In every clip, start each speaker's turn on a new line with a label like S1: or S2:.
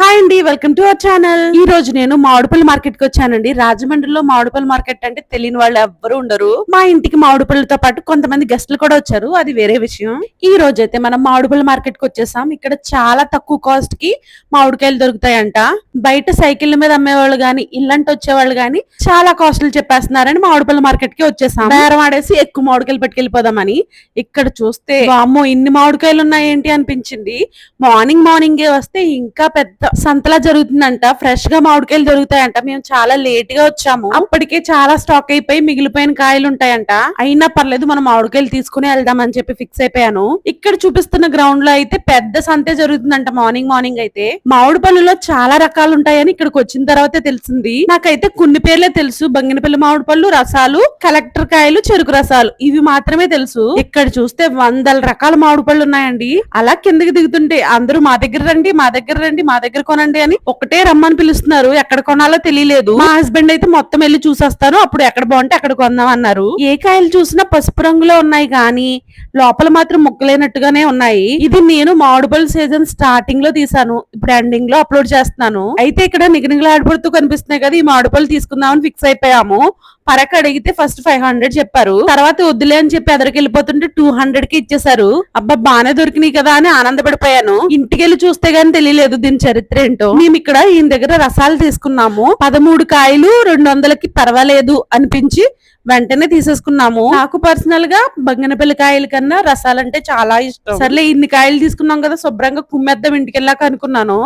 S1: Hi అండి welcome to our channel ఈ రోజు నేను మామిడిపల్లి మార్కెట్కి వచ్చానండి. రాజమండ్రిలో మామిడిపల్లి మార్కెట్ అంటే తెలియని వాళ్ళు ఎవ్వరు ఉండరు. మా ఇంటికి మామిడిపల్లితో పాటు కొంతమంది గెస్ట్లు కూడా వచ్చారు. అది వేరే విషయం. ఈ రోజు అయితే మనం మామిడిపల్లి మార్కెట్కి వచ్చేసాం. ఇక్కడ చాలా తక్కువ కాస్ట్కి మామిడికాయలు దొరుకుతాయంట. బయట సైకిల్ మీద అమ్మేవాళ్ళు గాని ఇల్లంటి వచ్చేవాళ్ళు గాని చాలా కాస్ట్లు చెప్పేస్తున్నారని మామిడిపల్లి మార్కెట్కి వచ్చేసాం. బేరం ఆడేసి ఎక్కువ మామిడికాయలు పట్టుకెళ్ళిపోదామని. ఇక్కడ చూస్తే అమ్మో ఇన్ని మామిడికాయలు ఉన్నాయేంటి అనిపించింది. మార్నింగ్ మార్నింగ్ వస్తే ఇంకా పెద్ద సంతలా జరుగుతుందంట. ఫ్రెష్గా మామిడికాయలు దొరుకుతాయంట మేము చాలా లేట్గా వచ్చాము. అప్పటికే చాలా స్టాక్ అయిపోయి మిగిలిపోయిన కాయలు ఉంటాయంట అయినా పర్లేదు మనం మామిడికాయలు తీసుకుని వెళ్దామని చెప్పి ఫిక్స్ అయిపోయాను. ఇక్కడ చూపిస్తున్న గ్రౌండ్లో అయితే పెద్ద సంతే జరుగుతుందంట మార్నింగ్ మార్నింగ్ అయితే. మామిడి పళ్ళులో చాలా రకాలు ఉంటాయని ఇక్కడికి వచ్చిన తర్వాతే తెలిసింది. నాకైతే కొన్ని పేర్లే తెలుసు. బంగినపల్లి మామిడి పళ్ళు రసాలు కలెక్టర్ కాయలు చెరుకు రసాలు. ఇవి మాత్రమే తెలుసు. ఇక్కడ చూస్తే వందల రకాల మామిడి పళ్ళు ఉన్నాయండి అలా కిందకి దిగుతుంటే అందరూ మా దగ్గర రండి మా దగ్గర రండి మా దగ్గర కొనండి అని ఒకటే రమ్మని పిలుస్తున్నారు. ఎక్కడ కొనాలో తెలియలేదు. మా హస్బెండ్ అయితే మొత్తం వెళ్ళి చూసేస్తాను అప్పుడు ఎక్కడ బాగుంటే అక్కడ కొందాం అన్నారు. ఏ కాయలు చూసినా పసుపు రంగులో ఉన్నాయి కానీ లోపల మాత్రం ముక్కలేనట్టుగానే ఉన్నాయి. ఇది నేను మామిడిపల్ సీజన్ స్టార్టింగ్లో తీసాను ఇప్పుడు ఎండింగ్లో అప్లోడ్ చేస్తున్నాను. అయితే ఇక్కడ నిగనిగలాడిపడుతూ కనిపిస్తున్నాయి కదా ఈ మామిడిపల్లి తీసుకుందామని ఫిక్స్ అయిపోయాము. పరక అడిగితే ఫస్ట్ ఫైవ్ హండ్రెడ్ చెప్పారు. తర్వాత వద్దులే అని చెప్పి ఎదరికి వెళ్ళిపోతుంటే టూ హండ్రెడ్కి ఇచ్చేసారు అబ్బా బానే దొరికినాయి కదా అని ఆనందపడిపోయాను. ఇంటికి వెళ్ళి చూస్తే గానీ తెలియలేదు దీని చరిత్ర ఏంటో. మేము ఇక్కడ ఈయన దగ్గర రసాలు తీసుకున్నాము. పదమూడు కాయలు రెండు వందలకి పర్వాలేదు అనిపించి వెంటనే తీసేసుకున్నాము. నాకు పర్సనల్గా బంగనపల్లి కాయల కన్నా రసాలంటే చాలా ఇష్టం. సర్లే ఇన్ని కాయలు తీసుకున్నాం కదా శుభ్రంగా కుమ్మేద్దాం ఇంటికి వెళ్ళాక అనుకున్నాను.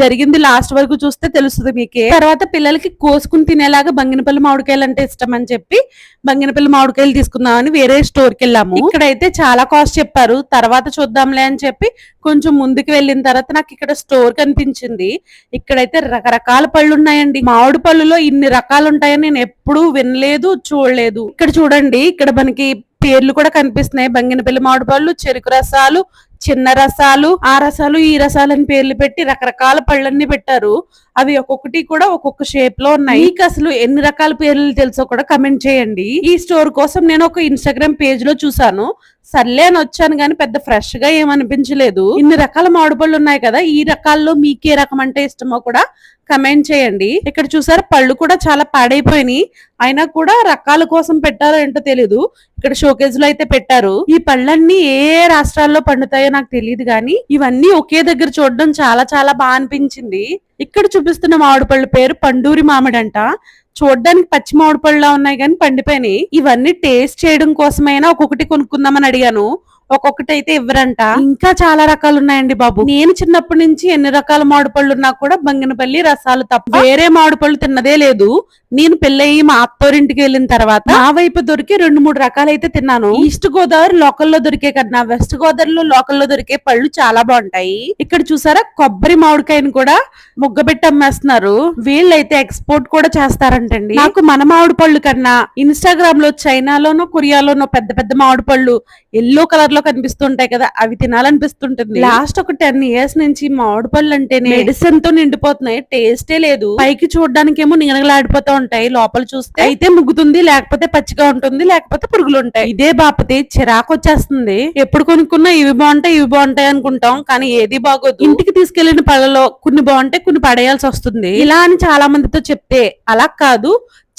S1: జరిగింది లాస్ట్ వరకు చూస్తే తెలుస్తుంది మీకే. తర్వాత పిల్లలకి కోసుకుని తినేలాగా బంగినపల్లి మామిడికాయలు అంటే ఇష్టం అని చెప్పి బంగినపల్లి మామిడికాయలు తీసుకుందామని వేరే స్టోర్కి వెళ్ళాము. ఇక్కడైతే చాలా కాస్ట్ చెప్పారు. తర్వాత చూద్దాంలే అని చెప్పి కొంచెం ముందుకు వెళ్ళిన తర్వాత నాకు ఇక్కడ స్టోర్ కనిపించింది. ఇక్కడైతే రకరకాల పళ్ళు ఉన్నాయండి మామిడి పళ్ళులో ఇన్ని రకాలు ఉంటాయని నేను ఎప్పుడూ వినలేదు చూడలేదు. ఇక్కడ చూడండి ఇక్కడ మనకి పేర్లు కూడా కనిపిస్తున్నాయి. బంగినపల్లి మామిడి పళ్ళు చెరుకు రసాలు చిన్న రసాలు ఆ రసాలు ఈ రసాలు అని పేర్లు పెట్టి రకరకాల పళ్ళన్ని పెట్టారు. అవి ఒక్కొక్కటి కూడా ఒక్కొక్క షేప్లో ఉన్నాయి. మీకు అసలు ఎన్ని రకాల పేర్లు తెలుసో కూడా కమెంట్ చేయండి. ఈ స్టోర్ కోసం నేను ఒక ఇన్స్టాగ్రామ్ పేజ్లో చూసాను సర్లే అని వచ్చాను కానీ పెద్ద ఫ్రెష్గా ఏమనిపించలేదు ఇన్ని రకాల మామిడి పళ్ళు ఉన్నాయి కదా ఈ రకాల్లో మీకే రకం అంటే ఇష్టమో కూడా కమెంట్ చేయండి. ఇక్కడ చూసారా పళ్ళు కూడా చాలా పాడైపోయినాయి. అయినా కూడా రకాల కోసం పెట్టారో ఏంటో తెలియదు ఇక్కడ షోకేజ్లో అయితే పెట్టారు. ఈ పళ్ళన్నీ ఏ రాష్ట్రాల్లో పండుతాయో నాకు తెలియదు కానీ ఇవన్నీ ఒకే దగ్గర చూడడం చాలా చాలా బాగా అనిపించింది. ఇక్కడ చూపిస్తున్న మామిడిపళ్ళు పేరు పండూరి మామిడంట. చూడ్డానికి చూడడానికి పచ్చి మామిడి పళ్ళలా ఉన్నాయి కానీ పండిపోయినాయి. ఇవన్నీ టేస్ట్ చేయడం కోసమైనా ఒక్కొక్కటి కొనుక్కుందామని అడిగాను. ఒక్కొక్కటి అయితే ఇవ్వరంట. ఇంకా చాలా రకాలు ఉన్నాయండి బాబు. నేను చిన్నప్పటి నుంచి ఎన్ని రకాల మామిడి పళ్ళు ఉన్నా కూడా బంగినపల్లి రసాలు తప్ప వేరే మామిడి పళ్ళు తిన్నదే లేదు. నేను పెళ్ళయి మా అత్తోరింటికి వెళ్ళిన తర్వాత నా వైపు దొరికి రెండు మూడు రకాలు అయితే తిన్నాను. ఈస్ట్ గోదావరి లోకల్లో దొరికే కన్నా వెస్ట్ గోదావరిలో లోకల్లో దొరికే పళ్ళు చాలా బాగుంటాయి. ఇక్కడ చూసారా కొబ్బరి మామిడికాయని కూడా ముగ్గబెట్టి అమ్మేస్తున్నారు. వీళ్ళైతే ఎక్స్పోర్ట్ కూడా చేస్తారంటండి. నాకు మన మామిడి పళ్ళు కన్నా ఇన్స్టాగ్రామ్లో చైనాలోనో కొరియాలోనో పెద్ద పెద్ద మామిడి పళ్ళు ఎల్లో కలర్ లో కనిపిస్తుంటాయి కదా అవి తినాలనిపిస్తుంటుంది. లాస్ట్ ఒక టెన్ ఇయర్స్ నుంచి మామిడి పళ్ళు అంటేనే మెడిసిన్తో నిండిపోతున్నాయి టేస్టే లేదు. పైకి చూడడానికి ఏమో నిగనగలాడిపోతూ ఉంటాయి లోపల చూస్తే అయితే ముగ్గుతుంది లేకపోతే పచ్చిగా ఉంటుంది లేకపోతే పురుగులు ఉంటాయి. ఇదే బాపతి చిరాకు వచ్చేస్తుంది. ఎప్పుడు కొనుక్కున్నా ఇవి బాగుంటాయి ఇవి బాగుంటాయి అనుకుంటాం కానీ ఏది బాగోదు. ఇంటికి తీసుకెళ్ళిన పళ్ళలో కొన్ని బాగుంటాయి కొన్ని పడేయాల్సి వస్తుంది. ఇలా అని చాలా మందితో చెప్తే అలా కాదు.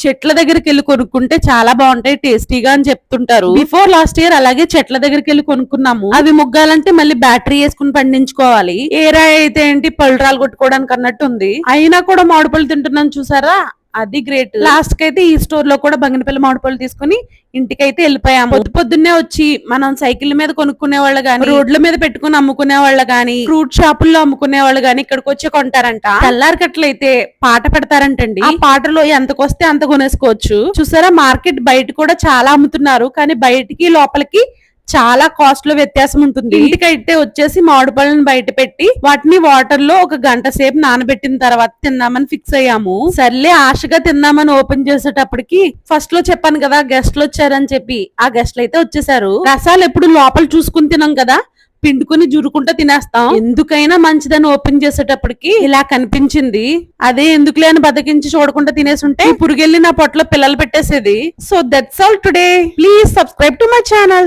S1: చెట్ల దగ్గరికి వెళ్ళి కొనుక్కుంటే చాలా బాగుంటాయి టేస్టీగా అని చెప్తుంటారు. బిఫోర్ లాస్ట్ ఇయర్ అలాగే చెట్ల దగ్గరికి వెళ్ళి కొనుక్కున్నాము. అవి ముగ్గాలంటే మళ్ళీ బ్యాటరీ వేసుకుని పండించుకోవాలి. ఏ రాయి అయితే ఏంటి పళ్ళు రాలు కొట్టుకోవడానికి అన్నట్టు ఉంది అయినా కూడా మామిడి పళ్ళు తింటున్నాను చూసారా? అది గ్రేట్ లాస్ట్కి అయితే ఈ స్టోర్లో కూడా బంగినపల్లి మామిడి పళ్ళు తీసుకుని ఇంటికైతే వెళ్ళిపోయాము. పొద్దు పొద్దున్నే వచ్చి మనం సైకిల్ మీద కొనుక్కునే వాళ్ళు గాని రోడ్ల మీద పెట్టుకుని అమ్ముకునే వాళ్ళు గాని ఫ్రూట్ షాపుల్లో అమ్ముకునే వాళ్ళు గాని ఇక్కడికి వచ్చి కొంటారంట. తెల్లారికట్లయితే పాట పెడతారంటండి. ఆ పాటలో ఎంతకొస్తే అంత కొనేసుకోవచ్చు. చూసారా మార్కెట్ బయట కూడా చాలా అమ్ముతున్నారు. కానీ బయటికి లోపలికి చాలా కాస్ట్లో వ్యత్యాసం ఉంటుంది. ఇంటికైతే వచ్చేసి మామిడి పళ్ళను బయట పెట్టి వాటిని వాటర్లో ఒక గంట సేపు నానబెట్టిన తర్వాత తిందామని ఫిక్స్ అయ్యాము. సర్లే ఆశగా తిందామని ఓపెన్ చేసేటప్పటికి ఫస్ట్లో చెప్పాను కదా గెస్ట్లు వచ్చారని చెప్పి. ఆ గెస్ట్లు అయితే వచ్చేసారు. రసాలు ఎప్పుడు లోపల చూసుకుని తినాం కదా పిండుకుని జురుకుంటా తినేస్తాం. ఎందుకైనా మంచిదని ఓపెన్ చేసేటప్పటికి ఇలా కనిపించింది. అదే ఎందుకులే అని బతికించి చూడకుండా తినేసుంటే పురుగెళ్ళి నా పొట్టలో పిల్లలు పెట్టేసేది. So that's all today please subscribe to my channel